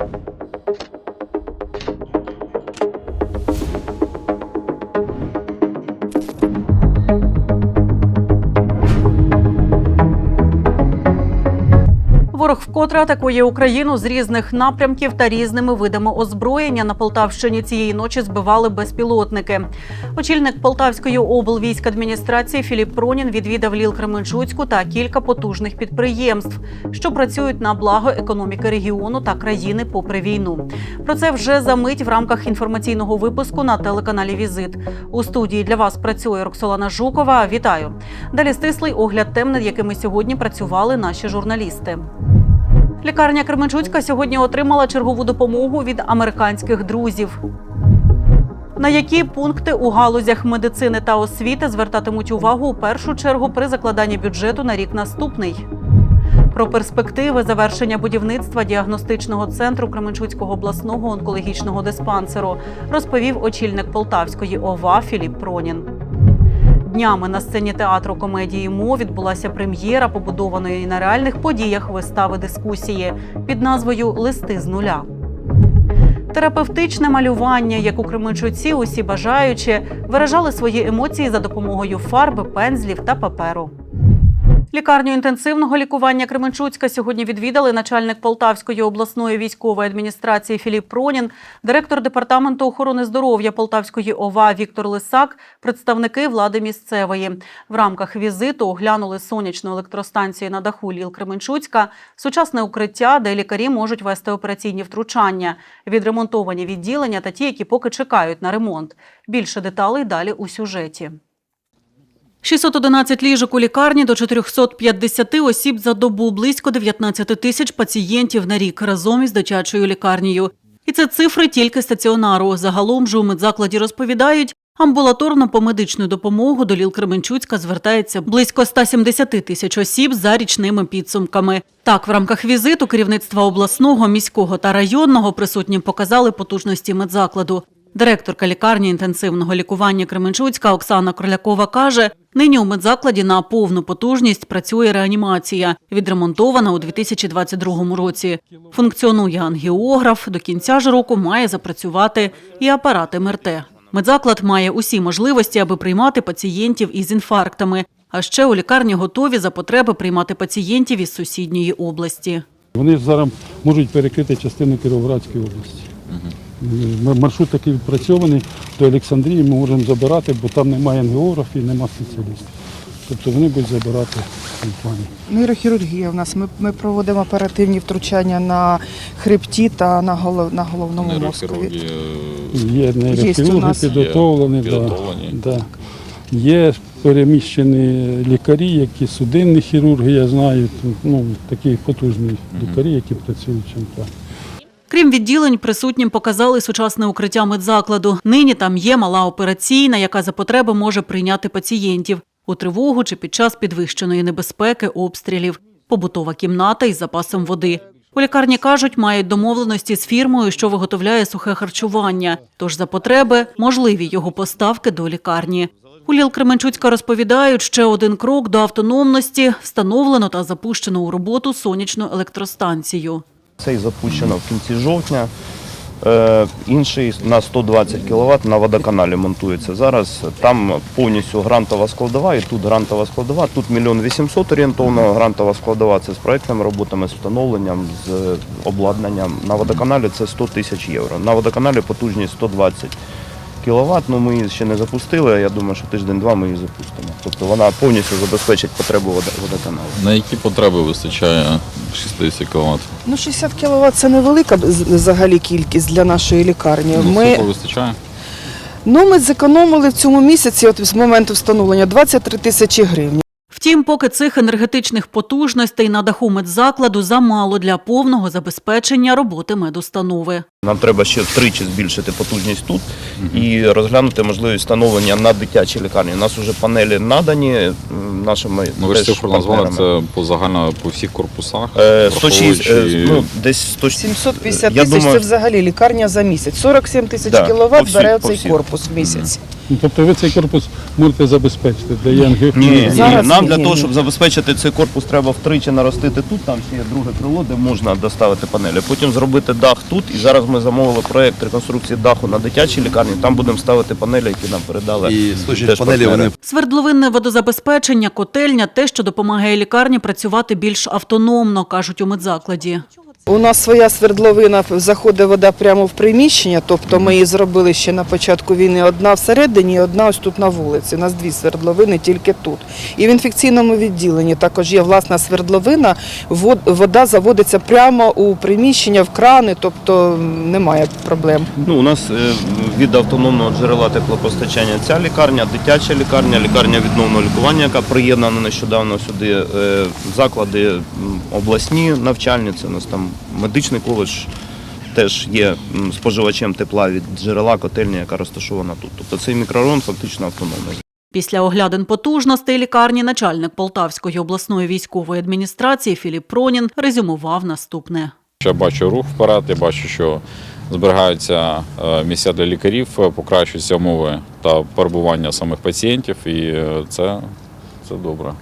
you вкотре атакує Україну з різних напрямків та різними видами озброєння. На Полтавщині цієї ночі збивали безпілотники. Очільник Полтавської облвійськадміністрації Філіп Пронін відвідав Ліл Кременчуцьку та кілька потужних підприємств, що працюють на благо економіки регіону та країни попри війну. Про це вже за мить в рамках інформаційного випуску на телеканалі Візит. У студії для вас працює Роксолана Жукова. Вітаю! Далі стислий огляд тем, над якими сьогодні працювали наші журналісти. Лікарня Кременчуцька сьогодні отримала чергову допомогу від американських друзів. На які пункти у галузях медицини та освіти звертатимуть увагу у першу чергу при закладанні бюджету на рік наступний? Про перспективи завершення будівництва діагностичного центру Кременчуцького обласного онкологічного диспансеру розповів очільник Полтавської ОВА Філіп Пронін. Днями на сцені театру комедії МО відбулася прем'єра побудованої на реальних подіях вистави дискусії під назвою Листи з нуля. Терапевтичне малювання, як у Кременчуці, усі бажаючі виражали свої емоції за допомогою фарби, пензлів та паперу. Лікарню інтенсивного лікування Кременчуцька сьогодні відвідали начальник Полтавської обласної військової адміністрації Філіп Пронін, директор департаменту охорони здоров'я Полтавської ОВА Віктор Лисак, представники влади місцевої. В рамках візиту оглянули сонячну електростанцію на даху Ліл Кременчуцька, сучасне укриття, де лікарі можуть вести операційні втручання, відремонтовані відділення та ті, які поки чекають на ремонт. Більше деталей далі у сюжеті. 611 ліжок у лікарні до 450 осіб за добу, близько 19 тисяч пацієнтів на рік разом із дитячою лікарнею. І це цифри тільки стаціонару. Загалом же у медзакладі розповідають, амбулаторно по медичну допомогу до Ліл Кременчуцька звертається близько 170 тисяч осіб за річними підсумками. Так, в рамках візиту керівництва обласного, міського та районного присутнім показали потужності медзакладу. Директорка лікарні інтенсивного лікування Кременчуцька Оксана Кролякова каже, нині у медзакладі на повну потужність працює реанімація, відремонтована у 2022 році. Функціонує ангіограф, до кінця ж року має запрацювати і апарат МРТ. Медзаклад має усі можливості, аби приймати пацієнтів із інфарктами. А ще у лікарні готові за потреби приймати пацієнтів із сусідньої області. Вони зараз можуть перекрити частину Кіровоградської області. Маршрут такий відпрацьований до Олександрії ми можемо забирати, бо там немає ангіографії, немає спеціалістів. Тобто вони будуть забирати плані. Нейрохірургія в нас. Ми, ми проводимо оперативні втручання на хребті та на, голов, на головному мозкові. Нейрохірургія Є нейрохірурги нас. підготовлені. Є Да, підготовлені. да. Є переміщені лікарі, які судинні хірурги, я знаю, ну, такі потужні лікарі, які працюють в цьому плані. Крім відділень, присутнім показали сучасне укриття медзакладу. Нині там є мала операційна, яка за потреби може прийняти пацієнтів у тривогу чи під час підвищеної небезпеки обстрілів, побутова кімната із запасом води. У лікарні кажуть, мають домовленості з фірмою, що виготовляє сухе харчування. Тож за потреби можливі його поставки до лікарні. У Ліл Кременчуцька розповідають, ще один крок до автономності встановлено та запущено у роботу сонячну електростанцію. Цей запущено в кінці жовтня. Е, інший на 120 кВт на водоканалі монтується. Зараз там повністю грантова складова, і тут грантова складова. Тут мільйон вісімсот орієнтовно грантова складова. Це з проектними роботами, з встановленням, з обладнанням. На водоканалі це 100 тисяч євро. На водоканалі потужність 120 кВт. Ну ми її ще не запустили. Я думаю, що тиждень-два ми її запустимо. Тобто вона повністю забезпечить потребу водо- водоканалу. На які потреби вистачає 60 кВт? Ну, 60 кВт це невелика взагалі кількість для нашої лікарні. Ну, Ми, вистачає? ну, ми зекономили в цьому місяці, от з моменту встановлення, 23 тисячі гривень. Втім, поки цих енергетичних потужностей на даху медзакладу замало для повного забезпечення роботи медустанови. Нам треба ще втричі збільшити потужність тут і розглянути можливість встановлення на дитячій лікарні. У нас вже панелі надані нашими Ну ви ж цифру назвали, це по загально по всіх корпусах. Е, 106, е, ну, десь 100, 750 Я тисяч думаю- це взагалі лікарня за місяць. 47 тисяч Да, по кіловат всій- бере по цей всій. корпус в місяць. Ну, тобто ви цей корпус можете забезпечити для янги. Ні, ні, Зараз нам ні, для ні, того, ні. щоб забезпечити цей корпус, треба втричі наростити тут. Там ще є друге крило, де можна доставити панелі. Потім зробити дах тут. І зараз ми замовили проєкт реконструкції даху на дитячій лікарні. Там будемо ставити панелі, які нам передали. І теж панелі партнери. вони Свердловинне водозабезпечення, котельня те, що допомагає лікарні працювати більш автономно, кажуть у медзакладі. У нас своя свердловина, заходить вода прямо в приміщення, тобто ми її зробили ще на початку війни. Одна всередині, і одна ось тут на вулиці. У нас дві свердловини тільки тут. І в інфекційному відділенні також є власна свердловина. Вода заводиться прямо у приміщення, в крани, тобто немає проблем. Ну, у нас е, від автономного джерела теплопостачання ця лікарня, дитяча лікарня, лікарня відновного лікування, яка приєднана нещодавно сюди, е, заклади обласні навчальні, це у нас там медичний коледж. Теж є споживачем тепла від джерела котельні, яка розташована тут. Тобто цей мікрорайон фактично автономний. Після оглядин потужностей лікарні начальник Полтавської обласної військової адміністрації Філіп Пронін резюмував наступне. Я бачу рух вперед, я бачу, що зберігаються е, місця для лікарів, е, покращуються умови та перебування самих пацієнтів, і е, це, це добре.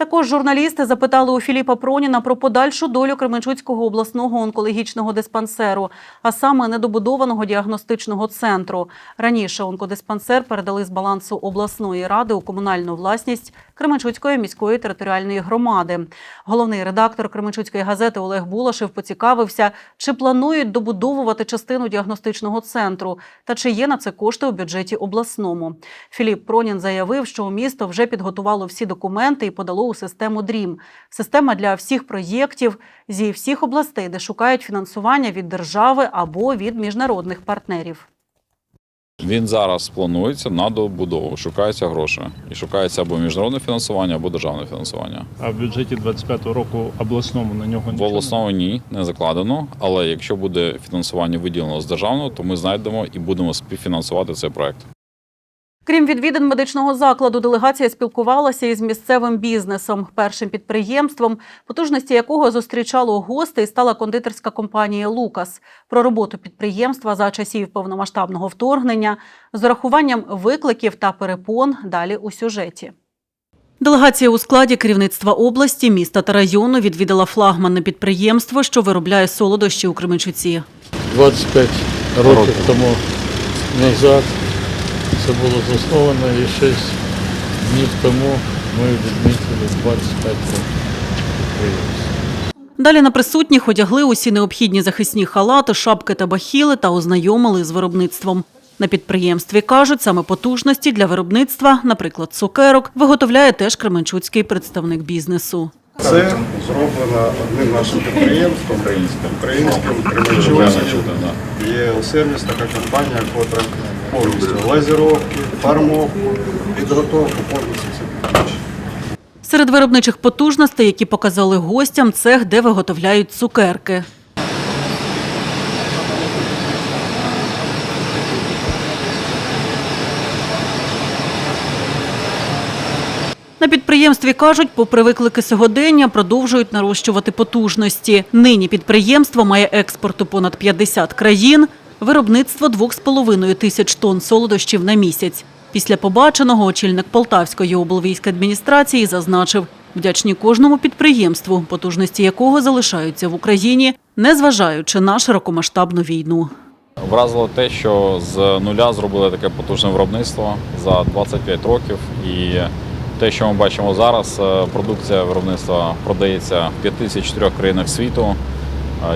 Також журналісти запитали у Філіпа Проніна про подальшу долю Кременчуцького обласного онкологічного диспансеру, а саме недобудованого діагностичного центру. Раніше онкодиспансер передали з балансу обласної ради у комунальну власність Кременчуцької міської територіальної громади. Головний редактор Кременчуцької газети Олег Булашев поцікавився, чи планують добудовувати частину діагностичного центру та чи є на це кошти у бюджеті обласному. Філіп Пронін заявив, що місто вже підготувало всі документи і подало у систему ДРІМ. Система для всіх проєктів зі всіх областей, де шукають фінансування від держави або від міжнародних партнерів. Він зараз планується на добудову, шукаються гроші. І шукається або міжнародне фінансування, або державне фінансування. А в бюджеті 25-го року обласному на нього В обласному ні, не закладено. Але якщо буде фінансування виділено з державного, то ми знайдемо і будемо співфінансувати цей проект. Крім відвідин медичного закладу, делегація спілкувалася із місцевим бізнесом. Першим підприємством, потужності якого зустрічало гостей, стала кондитерська компанія Лукас. Про роботу підприємства за часів повномасштабного вторгнення з урахуванням викликів та перепон далі у сюжеті. Делегація у складі керівництва області, міста та району відвідала флагманне підприємство, що виробляє солодощі у Кременчуці. 25 років тому назад це було засновано і 6 днів тому ми відмітили 25 років. Далі на присутніх одягли усі необхідні захисні халати, шапки та бахіли та ознайомили з виробництвом. На підприємстві кажуть, саме потужності для виробництва, наприклад, цукерок, виготовляє теж кременчуцький представник бізнесу. Це зроблено одним нашим підприємством українським Кременчуцьким. Є сервіс така компанія, яка повністю лазеровки, фармовку, підготовку повністю все. Серед виробничих потужностей, які показали гостям, цех, де виготовляють цукерки. На підприємстві кажуть, попри виклики сьогодення, продовжують нарощувати потужності. Нині підприємство має експорт у понад 50 країн, виробництво 2,5 тисяч тонн солодощів на місяць. Після побаченого очільник Полтавської облвійськадміністрації зазначив, вдячні кожному підприємству, потужності якого залишаються в Україні, незважаючи на широкомасштабну війну. Вразило те, що з нуля зробили таке потужне виробництво за 25 років. І те, що ми бачимо зараз, е, продукція виробництва продається в 54 країнах світу.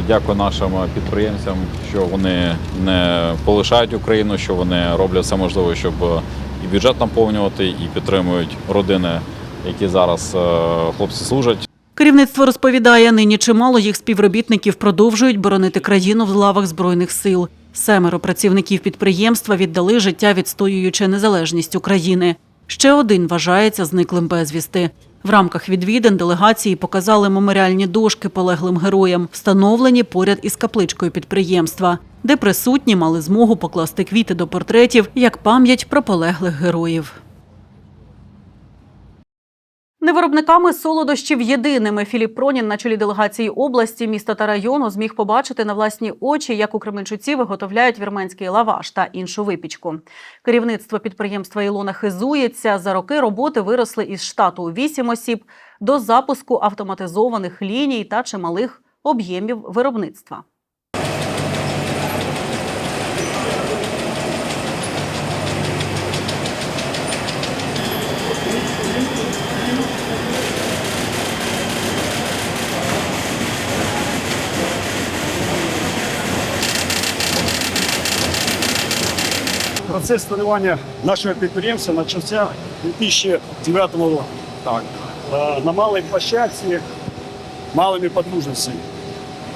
Дякую нашим підприємцям, що вони не полишають Україну, що вони роблять все можливе, щоб і бюджет наповнювати, і підтримують родини, які зараз е, хлопці служать. Керівництво розповідає, нині чимало їх співробітників продовжують боронити країну в лавах збройних сил. Семеро працівників підприємства віддали життя, відстоюючи незалежність України. Ще один вважається зниклим безвісти. В рамках відвідин делегації показали меморіальні дошки полеглим героям, встановлені поряд із капличкою підприємства, де присутні мали змогу покласти квіти до портретів як пам'ять про полеглих героїв. Не виробниками солодощів єдиними Філіп Пронін на чолі делегації області, міста та району зміг побачити на власні очі, як у Кременчуці виготовляють вірменський лаваш та іншу випічку. Керівництво підприємства Ілона хизується. За роки роботи виросли із штату 8 осіб до запуску автоматизованих ліній та чималих об'ємів виробництва. Процес створювання нашого підприємства почався у 2009 році. Так. Е, На малій площадці, малими потужностями.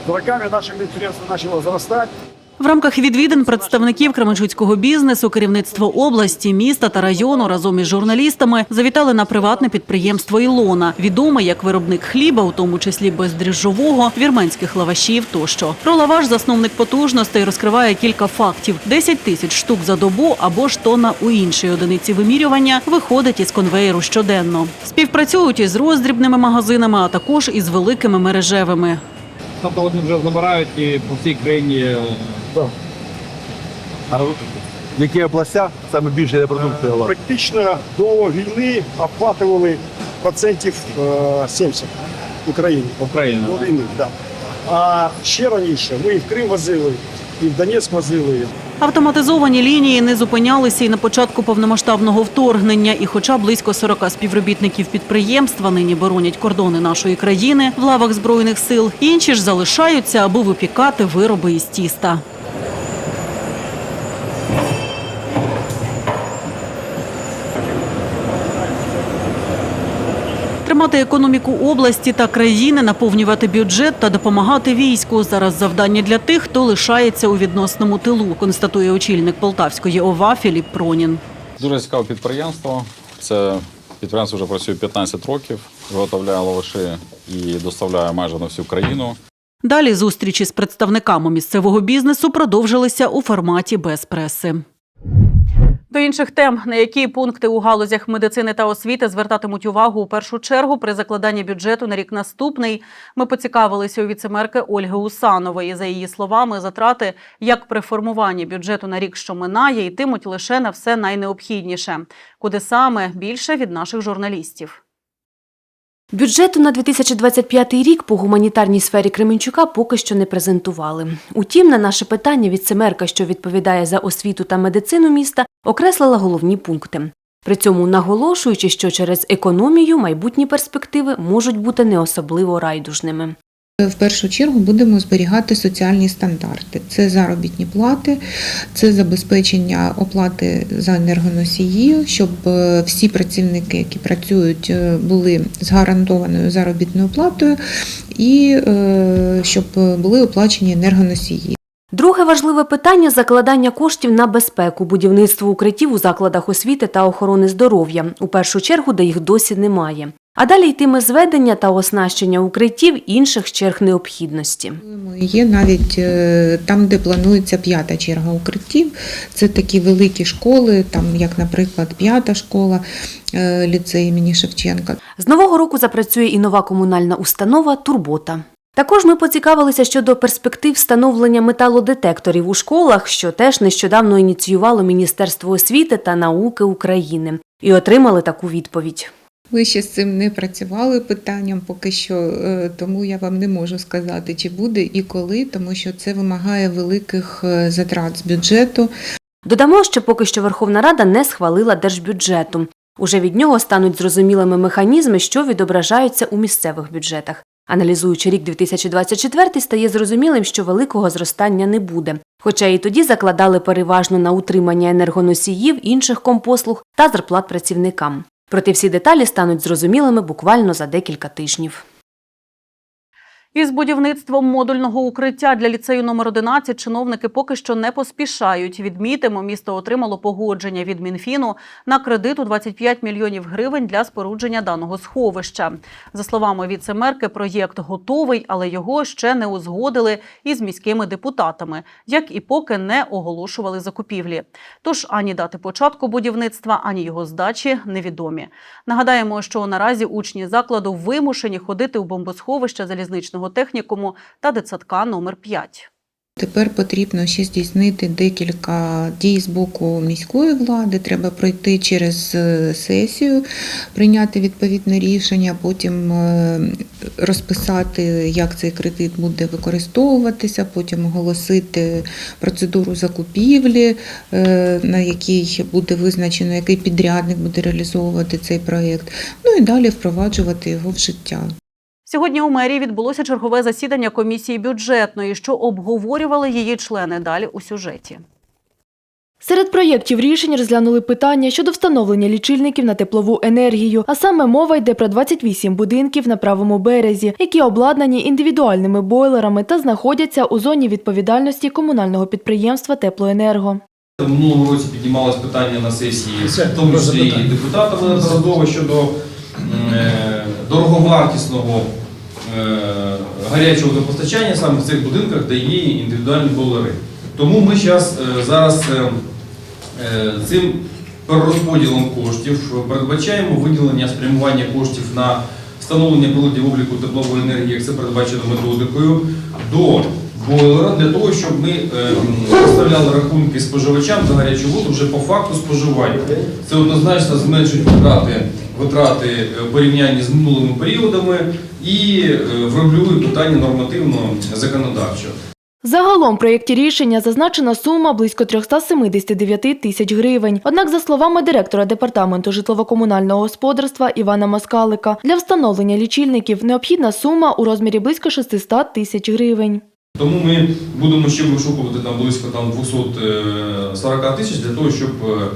З роками наше підприємство почало зростати. В рамках відвідин представників кременчуцького бізнесу, керівництво області, міста та району разом із журналістами завітали на приватне підприємство Ілона, відоме як виробник хліба, у тому числі бездріжджового, вірменських лавашів тощо. Про лаваш засновник потужностей розкриває кілька фактів: 10 тисяч штук за добу або ж тонна у іншій одиниці вимірювання виходить із конвеєру щоденно. Співпрацюють із роздрібними магазинами, а також із великими мережевими. Тобто вони вже забирають і по всій країні. А в які областях саме більше репродукція була? Практично до війни обхватували процентів е, 70 в Україні. Україна. До війни, так. А ще раніше ми і в Крим возили, і в Донецьк возили. Автоматизовані лінії не зупинялися і на початку повномасштабного вторгнення. І хоча близько 40 співробітників підприємства нині боронять кордони нашої країни в лавах збройних сил, інші ж залишаються, аби випікати вироби із тіста. Тримати економіку області та країни, наповнювати бюджет та допомагати війську зараз завдання для тих, хто лишається у відносному тилу, констатує очільник Полтавської ОВА Філіп Пронін. Дуже цікаве підприємство. Це підприємство вже працює 15 років, виготовляє лаваші і доставляє майже на всю країну. Далі зустрічі з представниками місцевого бізнесу продовжилися у форматі без преси. До інших тем, на які пункти у галузях медицини та освіти звертатимуть увагу у першу чергу при закладанні бюджету на рік наступний, ми поцікавилися у віцемерки Ольги Усанової. За її словами, затрати як при формуванні бюджету на рік, що минає, йтимуть лише на все найнеобхідніше. Куди саме більше від наших журналістів. Бюджету на 2025 рік по гуманітарній сфері Кременчука поки що не презентували. Утім, на наше питання віцемерка, що відповідає за освіту та медицину міста, окреслила головні пункти. При цьому наголошуючи, що через економію майбутні перспективи можуть бути не особливо райдужними. В першу чергу будемо зберігати соціальні стандарти. Це заробітні плати, це забезпечення оплати за енергоносії, щоб е, всі працівники, які працюють, е, були з гарантованою заробітною платою, і е, щоб були оплачені енергоносії. Друге важливе питання закладання коштів на безпеку, будівництво укриттів у закладах освіти та охорони здоров'я, у першу чергу, де їх досі немає. А далі йтиме зведення та оснащення укриттів інших черг необхідності. Є навіть е, там, де планується п'ята черга укриттів. Це такі великі школи, там як, наприклад, п'ята школа, е, ліцей імені Шевченка. З нового року запрацює і нова комунальна установа Турбота. Також ми поцікавилися щодо перспектив встановлення металодетекторів у школах, що теж нещодавно ініціювало Міністерство освіти та науки України, і отримали таку відповідь. Ви ще з цим не працювали питанням поки що, е, тому я вам не можу сказати, чи буде і коли, тому що це вимагає великих е, затрат з бюджету. Додамо, що поки що Верховна Рада не схвалила держбюджету. Уже від нього стануть зрозумілими механізми, що відображаються у місцевих бюджетах. Аналізуючи рік 2024, стає зрозумілим, що великого зростання не буде. Хоча і тоді закладали переважно на утримання енергоносіїв, інших компослуг та зарплат працівникам. Проте всі деталі стануть зрозумілими буквально за декілька тижнів. Із будівництвом модульного укриття для ліцею номер 11 чиновники поки що не поспішають. Відмітимо, місто отримало погодження від Мінфіну на кредит у 25 мільйонів гривень для спорудження даного сховища. За словами віцемерки, проєкт готовий, але його ще не узгодили із міськими депутатами, як і поки не оголошували закупівлі. Тож ані дати початку будівництва, ані його здачі невідомі. Нагадаємо, що наразі учні закладу вимушені ходити у бомбосховище залізничного технікуму та дитсадка номер 5. Тепер потрібно ще здійснити декілька дій з боку міської влади. Треба пройти через е, сесію, прийняти відповідне рішення, потім е, розписати, як цей кредит буде використовуватися, потім оголосити процедуру закупівлі, е, на якій буде визначено, який підрядник буде реалізовувати цей проєкт. Ну і далі впроваджувати його в життя. Сьогодні у мерії відбулося чергове засідання комісії бюджетної, що обговорювали її члени далі у сюжеті. Серед проєктів рішень розглянули питання щодо встановлення лічильників на теплову енергію, а саме мова йде про 28 будинків на правому березі, які обладнані індивідуальними бойлерами та знаходяться у зоні відповідальності комунального підприємства Теплоенерго. В минулому році піднімалось питання на сесії, в тому числі і депутатами неодноразово щодо е, дороговартісного е, гарячого водопостачання саме в цих будинках, де є індивідуальні бойлери. Тому ми е, зараз е, цим перерозподілом коштів передбачаємо виділення спрямування коштів на встановлення приладів обліку теплової енергії, як це передбачено методикою, до бойлера для того, щоб ми е, виставляли рахунки споживачам за гарячу воду вже по факту споживання. Це однозначно зменшить витрати, витрати е, порівнянні з минулими періодами і е, врегулює питання нормативно законодавчо. Загалом в проєкті рішення зазначена сума близько 379 тисяч гривень. Однак, за словами директора департаменту житлово-комунального господарства Івана Маскалика, для встановлення лічильників необхідна сума у розмірі близько 600 тисяч гривень. Тому ми будемо ще вишукувати там близько там 240 тисяч для того, щоб е,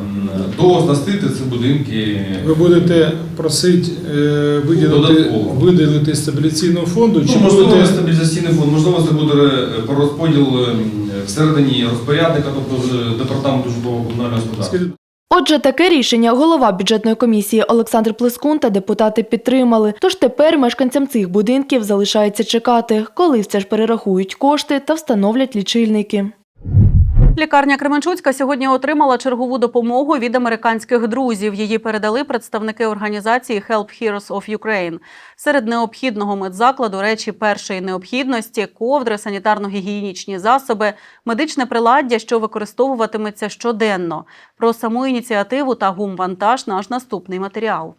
ем, дооснастити ці будинки. Ви будете просити е, виділити, виділити стабіляційного фонду, чи Ну, можливо, будете стабілізаційний фонд, можливо, це буде е, по розподіл е, всередині розпорядника, тобто департаменту житлового комунального господарства. Отже, таке рішення голова бюджетної комісії Олександр Плескун та депутати підтримали. Тож тепер мешканцям цих будинків залишається чекати, коли все ж перерахують кошти та встановлять лічильники. Лікарня Кременчуцька сьогодні отримала чергову допомогу від американських друзів. Її передали представники організації Help Heroes of Ukraine. Серед необхідного медзакладу речі першої необхідності, ковдри, санітарно-гігієнічні засоби, медичне приладдя, що використовуватиметься щоденно. Про саму ініціативу та гумвантаж наш наступний матеріал.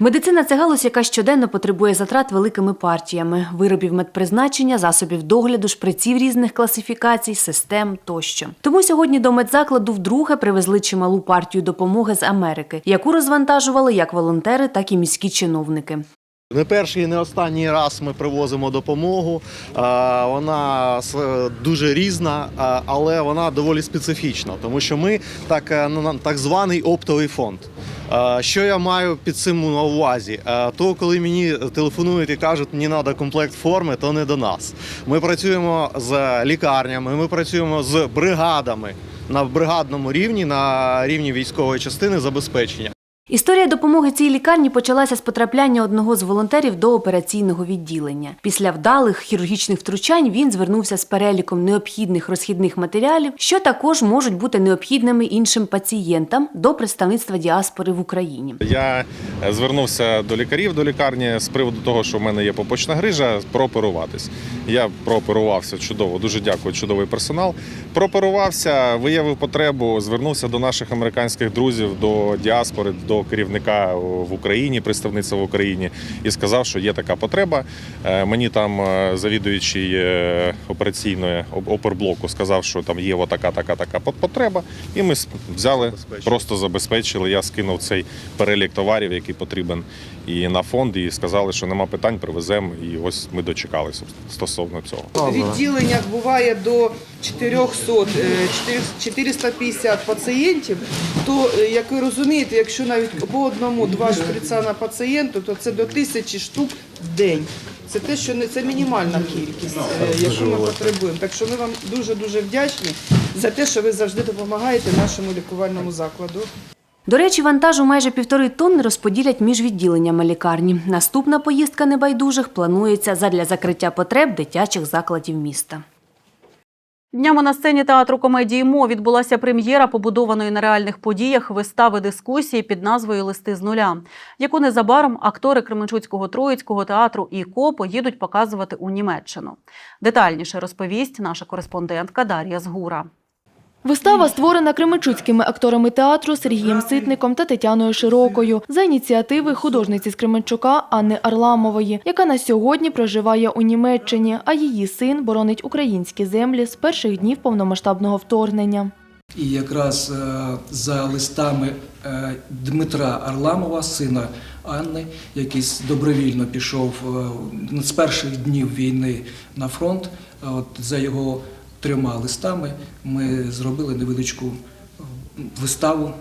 Медицина це галузь, яка щоденно потребує затрат великими партіями виробів медпризначення, засобів догляду, шприців різних класифікацій, систем тощо. Тому сьогодні до медзакладу вдруге привезли чималу партію допомоги з Америки, яку розвантажували як волонтери, так і міські чиновники. Не перший і не останній раз ми привозимо допомогу. Вона дуже різна, але вона доволі специфічна, тому що ми так, е, так званий оптовий фонд. Що я маю під цим на увазі? То, коли мені телефонують і кажуть, мені треба комплект форми, то не до нас. Ми працюємо з лікарнями, ми працюємо з бригадами на бригадному рівні, на рівні військової частини забезпечення. Історія допомоги цій лікарні почалася з потрапляння одного з волонтерів до операційного відділення. Після вдалих хірургічних втручань він звернувся з переліком необхідних розхідних матеріалів, що також можуть бути необхідними іншим пацієнтам до представництва діаспори в Україні. Я звернувся до лікарів до лікарні з приводу того, що в мене є попочна грижа, прооперуватись. Я прооперувався чудово, дуже дякую, чудовий персонал. Прооперувався, виявив потребу, звернувся до наших американських друзів, до діаспори, керівника в Україні, представництва в Україні, і сказав, що є така потреба. Е, Мені там е, завідуючий е, операційної оперблоку сказав, що там є отака, така, така потреба. І ми взяли, просто забезпечили. Я скинув цей перелік товарів, який потрібен і на фонд, і сказали, що нема питань, привеземо. І ось ми дочекалися стосовно цього. В відділеннях буває до 400, е, 450 пацієнтів, то, е, як ви розумієте, якщо навіть по одному-два шприца на пацієнту, то це до тисячі штук в день. Це те, що не це мінімальна кількість, е, яку ми потребуємо. Так що ми вам дуже дуже вдячні за те, що ви завжди допомагаєте нашому лікувальному закладу. До речі, вантажу майже півтори тонни розподілять між відділеннями лікарні. Наступна поїздка небайдужих планується задля закриття потреб дитячих закладів міста. Днями на сцені театру комедії МО відбулася прем'єра побудованої на реальних подіях вистави дискусії під назвою Листи з нуля, яку незабаром актори Кременчуцького Троїцького театру ІКО поїдуть показувати у Німеччину. Детальніше розповість наша кореспондентка Дар'я Згура. Вистава створена кременчуцькими акторами театру Сергієм Ситником та Тетяною Широкою за ініціативи художниці з Кременчука Анни Арламової, яка на сьогодні проживає у Німеччині, а її син боронить українські землі з перших днів повномасштабного вторгнення. І якраз е, за листами е, Дмитра Арламова, сина Анни, який добровільно пішов е, з перших днів війни на фронт, от за його трьома листами ми зробили невеличку е, виставу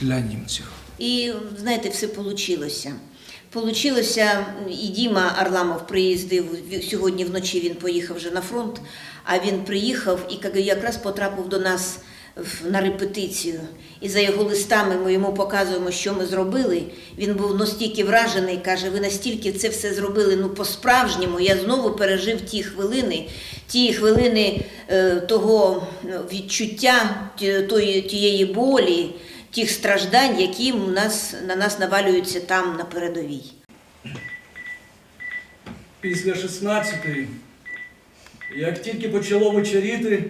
для німців. І знаєте, все вийшло. Получилося, і Діма Арламов приїздив сьогодні вночі. Він поїхав вже на фронт. А він приїхав і якраз потрапив до нас на репетицію. І за його листами ми йому показуємо, що ми зробили. Він був настільки вражений, каже: ви настільки це все зробили ну по-справжньому. Я знову пережив ті хвилини, ті хвилини е, того ну, відчуття, тієї болі, тих страждань, які у нас, на нас навалюються там на передовій. Після 16-ї, як тільки почало вечоріти,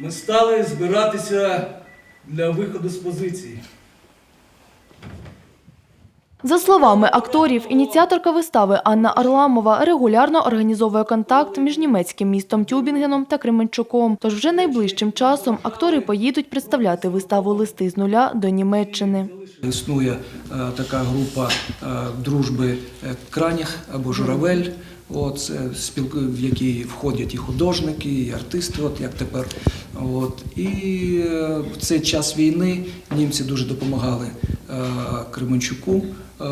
ми стали збиратися для виходу з позиції. За словами акторів, ініціаторка вистави Анна Арламова регулярно організовує контакт між німецьким містом Тюбінгеном та Кременчуком. Тож вже найближчим часом актори поїдуть представляти виставу Листи з нуля до Німеччини. Існує е, така група е, дружби е, Краніх або Журавель, от, спілки, в які входять і художники, і артисти, от як тепер. От. І е, в цей час війни німці дуже допомагали е, Кременчуку. Е,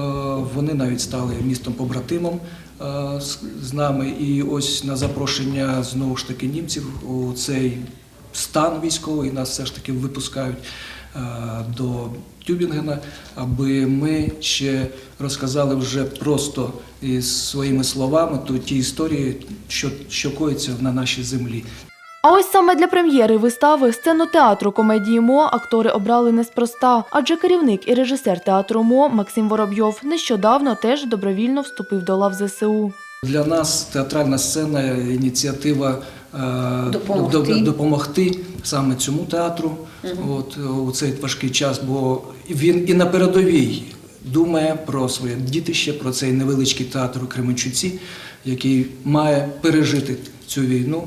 Вони навіть стали містом побратимом е, з- нами. І ось на запрошення знову ж таки німців у цей стан військовий нас все ж таки випускають е, до Тюбінгена, аби ми ще розказали вже просто із своїми словами то ті історії, що, що коїться на нашій землі. А ось саме для прем'єри вистави сцену театру комедії МО актори обрали неспроста, адже керівник і режисер театру МО Максим Воробйов нещодавно теж добровільно вступив до лав ЗСУ. Для нас театральна сцена ініціатива Допомогти. допомогти саме цьому театру от, у цей важкий час, бо він і на передовій думає про своє дітище, про цей невеличкий театр у Кременчуці, який має пережити цю війну.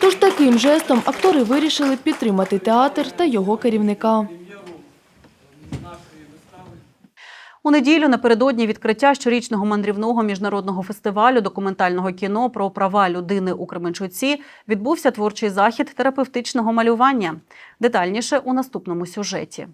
Тож таким жестом актори вирішили підтримати театр та його керівника. У неділю напередодні відкриття щорічного мандрівного міжнародного фестивалю документального кіно про права людини у Кременчуці відбувся творчий захід терапевтичного малювання. Детальніше у наступному сюжеті.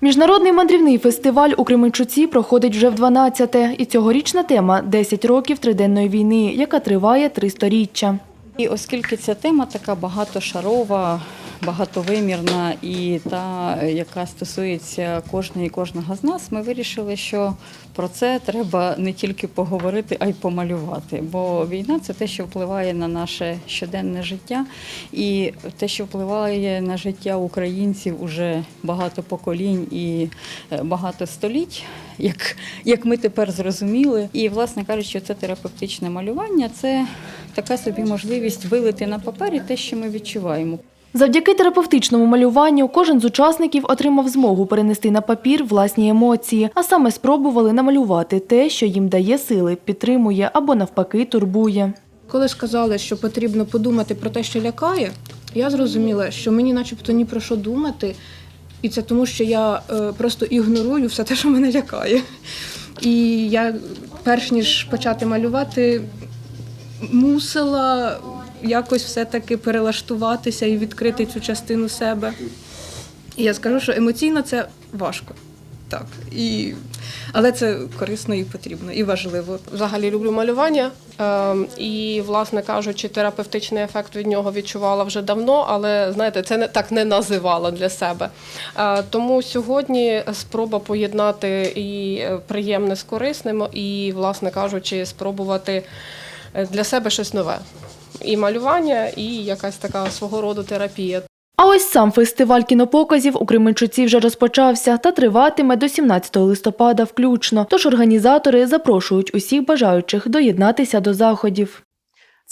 Міжнародний мандрівний фестиваль у Кременчуці проходить вже в 12-те. І цьогорічна тема – 10 років триденної війни, яка триває три сторіччя. І оскільки ця тема така багатошарова, багатовимірна і та, яка стосується кожної і кожного з нас, ми вирішили, що про це треба не тільки поговорити, а й помалювати. Бо війна це те, що впливає на наше щоденне життя, і те, що впливає на життя українців уже багато поколінь і е, багато століть, як, як ми тепер зрозуміли. І, власне кажучи, це терапевтичне малювання це така собі можливість вилити на папері те, що ми відчуваємо. Завдяки терапевтичному малюванню кожен з учасників отримав змогу перенести на папір власні емоції, а саме спробували намалювати те, що їм дає сили, підтримує або навпаки турбує. Коли сказали, що потрібно подумати про те, що лякає, я зрозуміла, що мені начебто ні про що думати, і це тому, що я е, просто ігнорую все те, що мене лякає. І я, перш ніж почати малювати, мусила якось все-таки перелаштуватися і відкрити цю частину себе. І я скажу, що емоційно це важко. Так. І... Але це корисно і потрібно, і важливо. Взагалі люблю малювання е, і, власне кажучи, терапевтичний ефект від нього відчувала вже давно, але знаєте, це не так не називала для себе. Е, тому сьогодні спроба поєднати і е, приємне з корисним, і, власне кажучи, спробувати е, для себе щось нове. І малювання, і якась така свого роду терапія. А ось сам фестиваль кінопоказів у Кременчуці вже розпочався та триватиме до 17 листопада включно. Тож організатори запрошують усіх бажаючих доєднатися до заходів.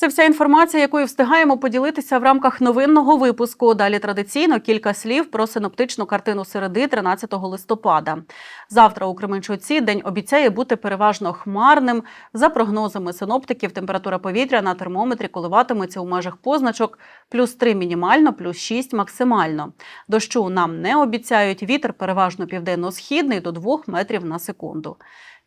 Це вся інформація, якою встигаємо поділитися в рамках новинного випуску. Далі традиційно кілька слів про синоптичну картину середи 13 листопада. Завтра у Кременчуці день обіцяє бути переважно хмарним. За прогнозами синоптиків, температура повітря на термометрі коливатиметься у межах позначок плюс 3 мінімально, плюс 6 максимально. Дощу нам не обіцяють. Вітер переважно південно-східний до 2 метрів на секунду.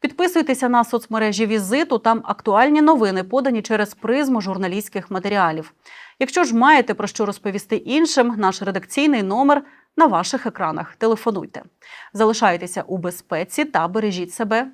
Підписуйтеся на соцмережі Візиту. Там актуальні новини подані через призму журналістських матеріалів. Якщо ж маєте про що розповісти іншим, наш редакційний номер на ваших екранах. Телефонуйте. Залишайтеся у безпеці та бережіть себе.